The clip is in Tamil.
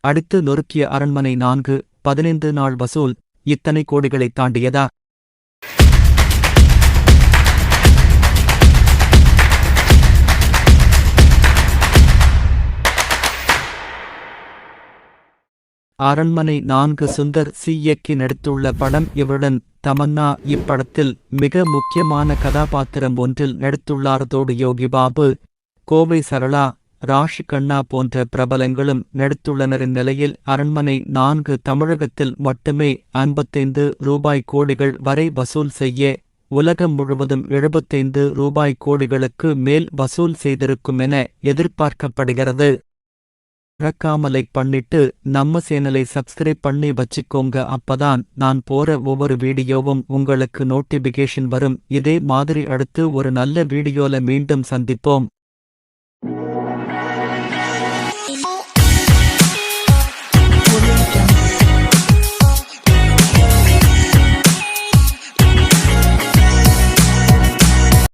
அடுத்து நொறுக்கிய அரண்மனை நான்கு பதினைந்து நாள் வசூல் இத்தனை கோடிகளை தாண்டியதா? அரண்மனை நான்கு சுந்தர் சி. இயக்கி நடித்துள்ள படம் இவருடன் தமன்னா இப்படத்தில் மிக முக்கியமான கதாபாத்திரம் ஒன்றில் நடித்துள்ளாரதோடு யோகி பாபு. கோவை சரளா ராஷி கண்ணா போன்ற பிரபலங்களும் நடித்துள்ளனர் இந்நிலையில் அரண்மனை நான்கு தமிழகத்தில் மட்டுமே ஐம்பத்தைந்து ரூபாய் கோடிகள் வரை வசூல் செய்ய உலகம் முழுவதும் எழுபத்தைந்து ரூபாய் கோடிகளுக்கு மேல் வசூல் செய்திருக்கும் என எதிர்பார்க்கப்படுகிறது. மறக்காம பண்ணிட்டு நம்ம சேனலை சப்ஸ்கிரைப் பண்ணி வச்சுக்கோங்க. அப்பதான் நான் போற ஒவ்வொரு வீடியோவும் உங்களுக்கு நோட்டிபிகேஷன் வரும். இதே மாதிரி அடுத்து ஒரு நல்ல வீடியோல மீண்டும் சந்திப்போம்.